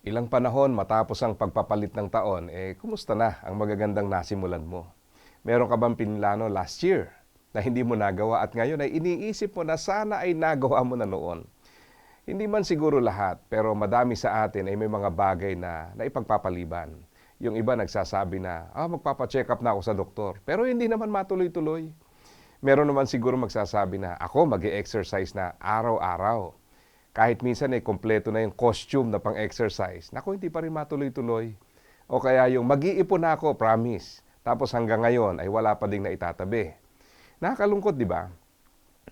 Ilang panahon matapos ang pagpapalit ng taon, eh kumusta na ang magagandang nasimulan mo? Meron ka bang pinlano last year na hindi mo nagawa at ngayon ay iniisip mo na sana ay nagawa mo na noon? Hindi man siguro lahat, pero madami sa atin ay may mga bagay na naipagpapaliban. Yung iba nagsasabi na, ah, magpapacheck up na ako sa doktor. Pero hindi naman matuloy-tuloy. Meron naman siguro magsasabi na, ako mag exercise na araw-araw. Kahit minsan ay kompleto na yung costume na pang-exercise. Naku, hindi pa rin matuloy-tuloy. O kaya yung mag-iipon ako, promise. Tapos hanggang ngayon ay wala pa ding naitatabi. Nakakalungkot, di ba?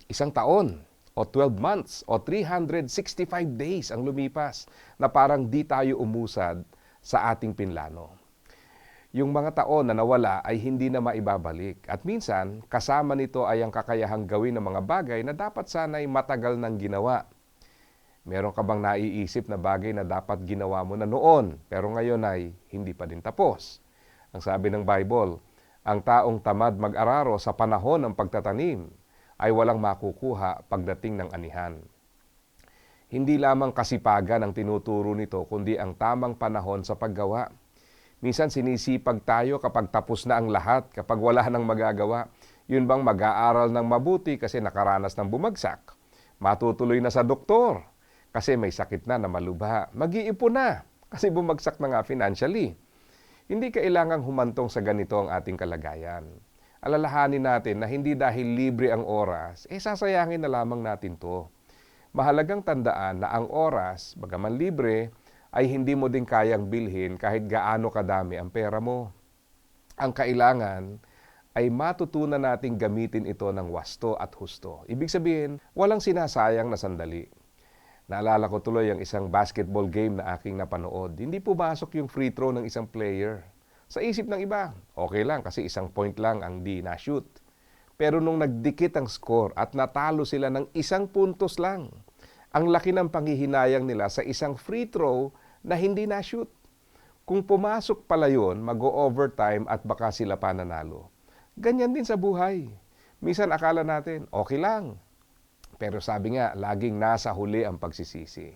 Isang taon o 12 months o 365 days ang lumipas na parang di tayo umusad sa ating pinlano. Yung mga taon na nawala ay hindi na maibabalik. At minsan, kasama nito ay ang kakayahang gawin ng mga bagay na dapat sana'y matagal nang ginawa. Meron ka bang naiisip na bagay na dapat ginawa mo na noon, pero ngayon ay hindi pa din tapos? Ang sabi ng Bible, ang taong tamad mag-araro sa panahon ng pagtatanim ay walang makukuha pagdating ng anihan. Hindi lamang kasipagan ang tinuturo nito, kundi ang tamang panahon sa paggawa. Minsan sinisipag tayo kapag tapos na ang lahat, kapag wala nang magagawa. Yun bang mag-aaral ng mabuti kasi nakaranas ng bumagsak? Matutuloy na sa doktor kasi may sakit na na malubha. Mag-iipon na kasi bumagsak na nga financially. Hindi kailangang humantong sa ganito ang ating kalagayan. Alalahanin natin na hindi dahil libre ang oras, eh sasayangin na lamang natin to. Mahalagang tandaan na ang oras, bagaman libre, ay hindi mo din kayang bilhin kahit gaano kadami ang pera mo. Ang kailangan ay matutunan nating gamitin ito ng wasto at husto. Ibig sabihin, walang sinasayang na sandali. Naalala ko tuloy ang isang basketball game na aking napanood. Hindi pumasok yung free throw ng isang player. Sa isip ng iba, okay lang kasi isang point lang ang di na-shoot. Pero nung nagdikit ang score at natalo sila ng isang puntos lang, ang laki ng panghihinayang nila sa isang free throw na hindi na-shoot. Kung pumasok pala yun, mag-overtime at baka sila pananalo. Ganyan din sa buhay. Minsan akala natin, okay lang. Pero sabi nga, laging nasa huli ang pagsisisi.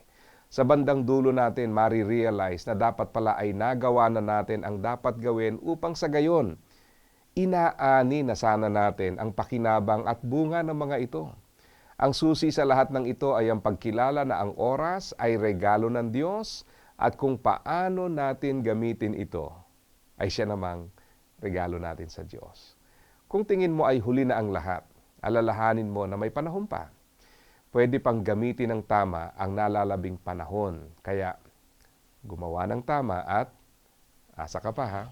Sa bandang dulo natin, marirealize na dapat pala ay nagawa na natin ang dapat gawin upang sa gayon, inaani na sana natin ang pakinabang at bunga ng mga ito. Ang susi sa lahat ng ito ay ang pagkilala na ang oras ay regalo ng Diyos at kung paano natin gamitin ito ay siya namang regalo natin sa Diyos. Kung tingin mo ay huli na ang lahat, alalahanin mo na may panahon pa. Pwede pang gamitin ng tama ang nalalabing panahon. Kaya gumawa ng tama at asa ka pa ha.